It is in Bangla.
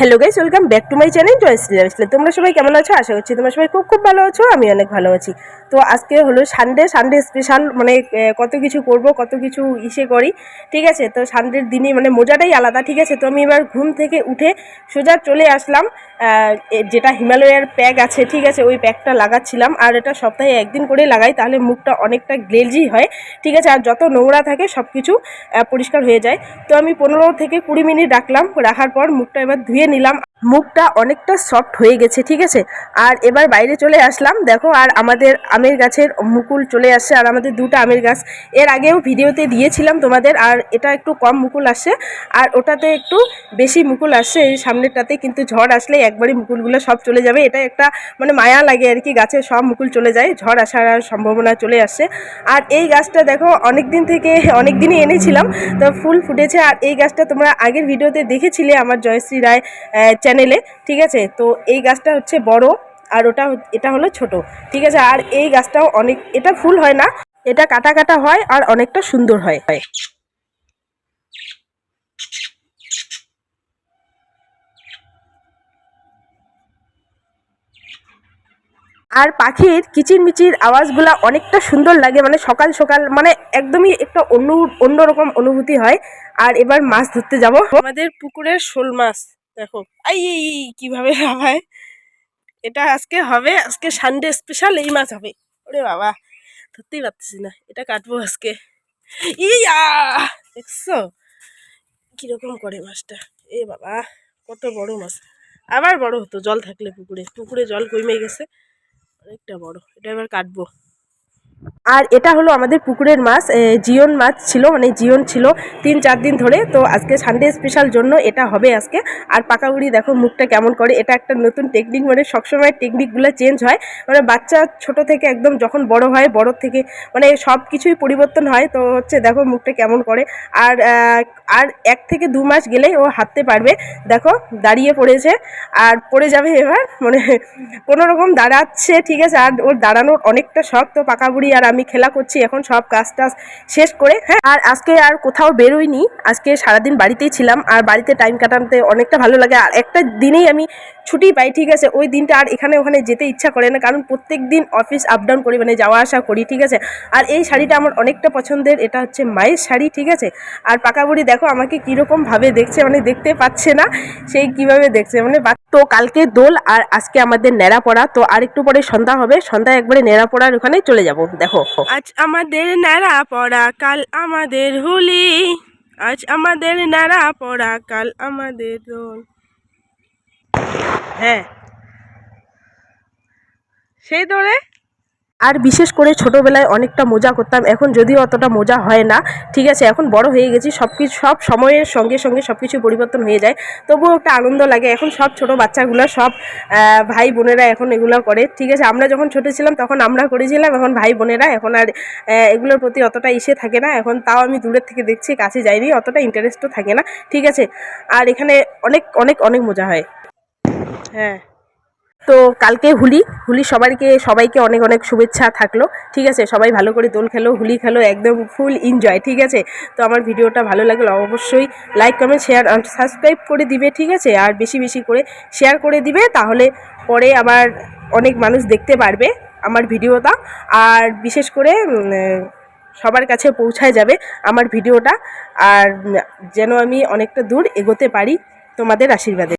Hello guys welcome back to my channel জয় শ্রীরাম তোমরা সবাই কেমন আছো? আশা করছি তোমরা সবাই খুব খুব ভালো আছো, আমি অনেক ভালো আছি। তো আজকে হলো সানডে সানডে স্পেশাল মানে কত কিছু করব, কত কিছু ইসে করি, ঠিক আছে? তো সানডের দিনে মানে মজাটাই আলাদা, ঠিক আছে? তো আমি এবার ঘুম থেকে উঠে সোজা চলে আসলাম যেটা হিমালয়ার প্যাক আছে, ঠিক আছে? ওই প্যাকটা লাগাচ্ছিলাম, আর এটা সপ্তাহে একদিন করে লাগাই, তাহলে মুখটা অনেকটা গ্লেজি হয়, ঠিক আছে? আর যত নোংরা থাকে সব কিছু পরিষ্কার হয়ে যায়। তো আমি পনেরো থেকে কুড়ি মিনিট রাখলাম, রাখার পর মুখটা এবার ধুয়ে নিলাম মুখটা অনেকটা সফট হয়ে গেছে, ঠিক আছে? আর এবার বাইরে চলে আসলাম। দেখো, আর আমাদের আমের গাছের মুকুল চলে আসছে, আর আমাদের দুটো আমের গাছ। এর আগেও ভিডিওতে দিয়েছিলাম তোমাদের, আর এটা একটু কম মুকুল আসছে আর ওটাতে একটু বেশি মুকুল আসছে এই সামনেরটাতে কিন্তু ঝড় আসলে একবারই মুকুলগুলো সব চলে যাবে। এটা একটা মানে মায়া লাগে আর কি, গাছে সব মুকুল চলে যায়, ঝড় আসার আর সম্ভাবনা চলে আসছে আর এই গাছটা দেখো অনেক দিন থেকে অনেক দিনই এনেছিলাম, তো ফুল ফুটেছে। আর এই গাছটা তোমরা আগের ভিডিওতে দেখেছিলে, আমার জয়শ্রী রায় চ্যানেলে ঠিক আছে? তো এই গাছটা হচ্ছে বড় আর ওটা এটা হলো ছোট, ঠিক আছে? আর এই গাছটাও অনেক, এটা ফুল হয় না, এটা কাটা কাটা হয় আর অনেকটা সুন্দর হয়। আর পাখির কিচিরমিচির আওয়াজগুলো অনেকটা সুন্দর লাগে মানে সকাল সকাল মানে একদমই একটা অন্য, অন্যরকম অনুভূতি হয়। আর এবার মাছ ধরতে যাব। আমাদের পুকুরের শোল মাছ দেখো। এই, কীভাবে হয় এটা আজকে হবে আজকে সানডে স্পেশাল এই মাছ হবে। ওরে বাবা ধরতেই পারতেছি না এটা কাটবো আজকে। ইয়া দেখছ? কীরকম করে মাছটা? এ বাবা কত বড় মাছ। আবার বড় হতো জল থাকলে পুকুরে। পুকুরে জল কমে গেছে অনেকটা বড়। এটা এবার কাটবো। আর এটা হলো আমাদের পুকুরের মাছ জিওন মাছ ছিল মানে জিওন ছিল তিন, চার দিন ধরে। তো আজকে সানডে স্পেশাল জন্য এটা হবে আজকে। আর পাকাগুড়ি দেখো মুখটা কেমন করে। এটা একটা নতুন টেকনিক মানে সবসময় টেকনিকগুলো চেঞ্জ হয়। মানে বাচ্চা ছোট থেকে একদম যখন বড় হয়, বড় থেকে মানে সব কিছুই পরিবর্তন হয়। তো হচ্ছে দেখো মুখটা কেমন করে। আর আর এক থেকে দু মাস গেলেই ও হাঁটতে পারবে। দেখো, দাঁড়িয়ে পড়েছে। আর পড়ে যাবে এবার। মানে কোনো রকম দাঁড়াচ্ছে, ঠিক আছে। আর ওর দাঁড়ানোর অনেকটা শখ। তো পাকা বুড়ি আর আমি খেলা করছি, এখন সব কাজ টাজ শেষ করে হ্যাঁ। আর আজকে আর কোথাও বেরোইনি, আজকে সারাদিন বাড়িতেই ছিলাম, আর বাড়িতে টাইম কাটাতে অনেকটা ভালো লাগে। আর একটা দিনেই আমি ছুটি পাই, ঠিক আছে? ওই দিনটা আর এখানে ওখানে যেতে ইচ্ছা করে না, কারণ প্রত্যেক দিন অফিস আপ ডাউন করি মানে যাওয়া আসা করি, ঠিক আছে? আর এই শাড়িটা আমার অনেকটা পছন্দের, এটা হচ্ছে মায়ের শাড়ি, ঠিক আছে? আর পাকা বুড়ি দেখো, আমাকে কীরকম ভাবে দেখছে মানে দেখতে পাচ্ছে না, সেই কীভাবে দেখছে মানে তো কালকে দোল, আর আজকে আমাদের ন্যাড়া পড়া, তো আর একটু পরে সন্ধ্যা হবে সন্ধ্যা একবারে ন্যাড়া পড়ার ওখানে চলে যাব, দেখো। আজ আমাদের ন্যাড়া পড়া, কাল আমাদের হোলি। আজ আমাদের ন্যাড়া পড়া, কাল আমাদের দোল। হ্যাঁ। সেই দৌড়ে আর বিশেষ করে ছোটোবেলায় অনেকটা মজা করতাম, এখন যদিও অতটা মজা হয় না, ঠিক আছে, এখন বড় হয়ে গেছি সব কিছু সব সময়ের সঙ্গে সঙ্গে সব কিছু পরিবর্তন হয়ে যায়, তবুও একটা আনন্দ লাগে, এখন সব ছোট বাচ্চাগুলো সব ভাই বোনেরা এখন এগুলো করে, ঠিক আছে, আমরা যখন ছোটো ছিলাম তখন আমরা করেছিলাম, এখন ভাই বোনেরা এখন আর এগুলোর প্রতি অতটা ইসে থাকে না, এখন তাও আমি দূরের থেকে দেখছি, কাছে যাইনি, অতটা ইন্টারেস্টও থাকে না, ঠিক আছে, আর এখানে অনেক অনেক অনেক মজা হয়। হ্যাঁ। তো কালকে হুলি হুলি সবাইকে সবাইকে অনেক অনেক শুভেচ্ছা থাকল। ঠিক আছে, সবাই ভালো করে দোল খেলো, হুলি খেলো, একদম ফুল এনজয় ঠিক আছে? তো আমার ভিডিওটা ভালো লাগল অবশ্যই লাইক কমেন্ট শেয়ার আর সাবস্ক্রাইব করে দিবে, ঠিক আছে? আর বেশি বেশি করে শেয়ার করে দিবে, তাহলে পরে আবার অনেক মানুষ দেখতে পারবে আমার ভিডিওটা। আর বিশেষ করে সবার কাছে পৌঁছায় যাবে আমার ভিডিওটা। আর যেন আমি অনেকটা দূর এগোতে পারি তোমাদের আশীর্বাদে।